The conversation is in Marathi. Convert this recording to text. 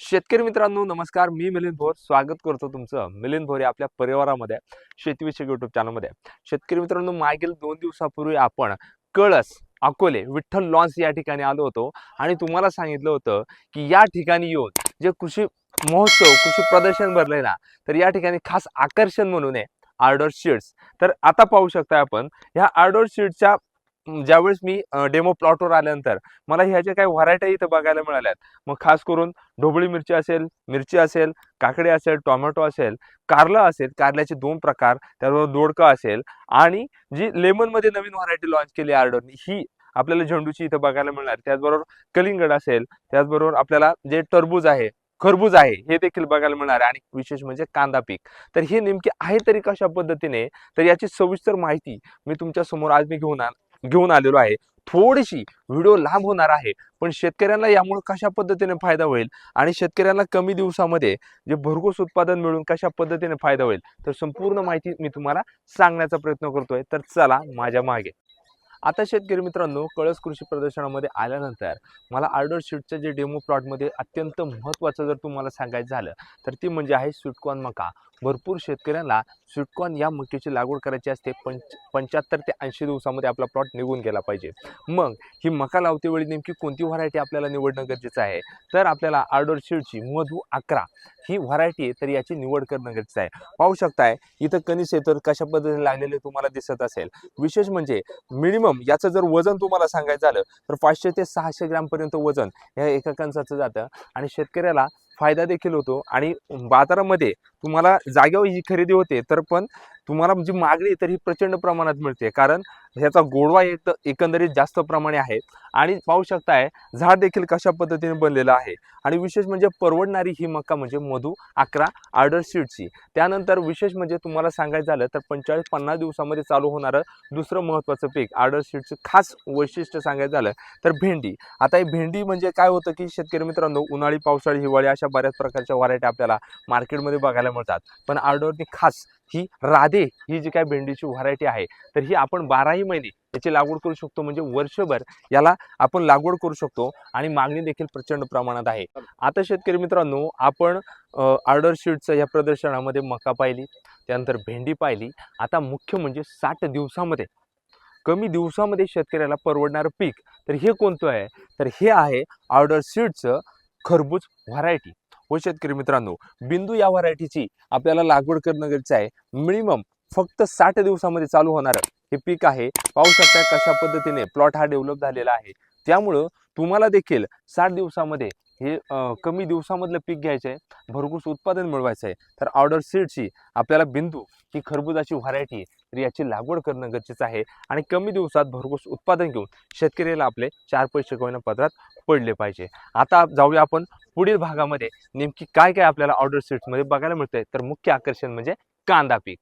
शेतकरी मित्रांनो नमस्कार. मी मिलिंद भोर. स्वागत करतो तुमचं मिलिंद भोर या आपल्या परिवारामध्ये शेतीविषयक युट्यूब चॅनलमध्ये शेतकरी मित्रांनो मागील दोन दिवसापूर्वी आपण कळस अकोले विठ्ठल लॉन्स या ठिकाणी आलो होतो आणि तुम्हाला सांगितलं होतं की या ठिकाणी येऊन जे कृषी महोत्सव कृषी प्रदर्शन भरलंय ना तर या ठिकाणी खास आकर्षण म्हणून आहे आर्डर शीट्स. तर आता पाहू शकता आपण ह्या आर्डर शीड्सच्या ज्यावेळेस मी डेमो प्लॉटवर आल्यानंतर मला ह्या ज्या काही व्हरायटी इथं बघायला मिळाल्यात. मग खास करून ढोबळी मिरची असेल मिरची असेल काकडी असेल टोमॅटो असेल कारलं असेल कारल्याचे दोन प्रकार त्याबरोबर दोडका असेल आणि जी लेमनमध्ये नवीन व्हरायटी लॉन्च केली आर्डरनी ही आपल्याला झेंडूची इथं बघायला मिळणार. त्याचबरोबर कलिंगड असेल त्याचबरोबर आपल्याला जे टरबूज आहे खरबूज आहे हे देखील बघायला मिळणार आहे आणि विशेष म्हणजे कांदा पीक. तर हे नेमके आहे तरी कशा पद्धतीने तर याची सविस्तर माहिती मी तुमच्यासमोर आज मी घेऊन आ घेऊन आलेलो आहे. थोडीशी व्हिडिओ लांब होणार आहे. पण शेतकऱ्यांना यामुळे कशा पद्धतीने फायदा होईल? आणि शेतकऱ्यांना कमी दिवसामध्ये जे भरघोस उत्पादन मिळून कशा पद्धतीने फायदा होईल? तर संपूर्ण माहिती मी तुम्हाला सांगण्याचा प्रयत्न करतोय. तर चला माझ्या मागे. आता शेतकरी मित्रांनो कळस कृषी प्रदर्शनामध्ये आल्यानंतर मला आर्डर शीटच्या जे डेमो प्लॉटमध्ये अत्यंत महत्त्वाचं जर तुम्हाला सांगायचं झालं तर ती म्हणजे आहे स्वीटकॉर्न मका. भरपूर शेतकऱ्यांना स्वीटकॉर्न या मक्याची लागवड करायची असते पंच पंच्याहत्तर ते ऐंशी दिवसामध्ये आपला प्लॉट निघून गेला पाहिजे. मग ही मका लावतेवेळी नेमकी कोणती व्हरायटी आपल्याला निवडणं गरजेचं आहे? तर आपल्याला आर्डर शीटची मधू अकरा ही व्हरायटी आहे तर याची निवड करणं गरजेचं आहे. पाहू शकताय इथं कनिस येतर कशा पद्धतीने लागलेले तुम्हाला दिसत असेल. विशेष म्हणजे मिनिमम याचं जर वजन तुम्हाला सांगायचं झालं तर पाचशे ते सहाशे ग्रॅमपर्यंत वजन ह्या एका कणसाचं जातं. आणि शेतकऱ्याला फायदा देखील होतो. आणि बाजारामध्ये तुम्हाला जागेवर ही खरेदी होते तर पण तुम्हाला जी मागणी तर ही प्रचंड प्रमाणात मिळते. कारण ह्याचा गोडवा एक एकंदरीत जास्त प्रमाणे आहे. आणि पाहू शकताय झाड देखील कशा पद्धतीने बनलेलं आहे. आणि विशेष म्हणजे परवडणारी ही मका म्हणजे मधू अकरा आर्डर सीडची त्यानंतर विशेष म्हणजे तुम्हाला सांगायचं झालं तर पंचेचाळीस पन्नास दिवसामध्ये चालू होणारं दुसरं महत्त्वाचं पीक आर्डर सीडचं खास वैशिष्ट्य सांगायचं झालं तर भेंडी. आता ही भेंडी म्हणजे काय होतं की शेतकरी मित्रांनो उन्हाळी पावसाळी हिवाळी अशा बऱ्याच प्रकारच्या व्हरायटी आपल्याला मार्केटमध्ये बघायला मिळतात. पण आर्डरनी खास ही राधे ही जी काय भेंडीची व्हरायटी आहे तर ही आपण बाराही महिने याची लागवड करू शकतो. म्हणजे वर्षभर याला आपण लागवड करू शकतो आणि मागणी देखील प्रचंड प्रमाणात आहे. आता शेतकरी मित्रांनो आपण ऑर्डर शीटचं या प्रदर्शनामध्ये मका पाहिली त्यानंतर भेंडी पाहिली. आता मुख्य म्हणजे साठ दिवसामध्ये कमी दिवसामध्ये शेतकऱ्याला परवडणारं पीक. तर हे कोणतं आहे? तर हे आहे ऑर्डर सीडचं खरबूज व्हरायटी हो शेतकरी मित्रांनो बिंदू या व्हरायटीची आपल्याला लागवड करणं गरजेचं आहे. मिनिमम फक्त साठ दिवसामध्ये चालू होणारं हे पीक आहे. पाहू शकता कशा पद्धतीने प्लॉट हा डेव्हलप झालेला आहे. त्यामुळं तुम्हाला देखील साठ दिवसामध्ये हे कमी दिवसामधलं पीक घ्यायचं आहे भरघूस उत्पादन मिळवायचं आहे तर ऑर्डर सीडची आपल्याला बिंदू ही खरबुजाची व्हरायटी तर याची लागवड करणं गरजेचं आहे. आणि कमी दिवसात भरघूस उत्पादन घेऊन शेतकऱ्याला आपले चार पैसे कमी पदरात पडले पाहिजे. आता जाऊया आपण पुढील भागामध्ये नेमकी काय काय आपल्याला ऑर्डर सीड्समध्ये बघायला मिळतंय. तर मुख्य आकर्षण म्हणजे कांदा पीक.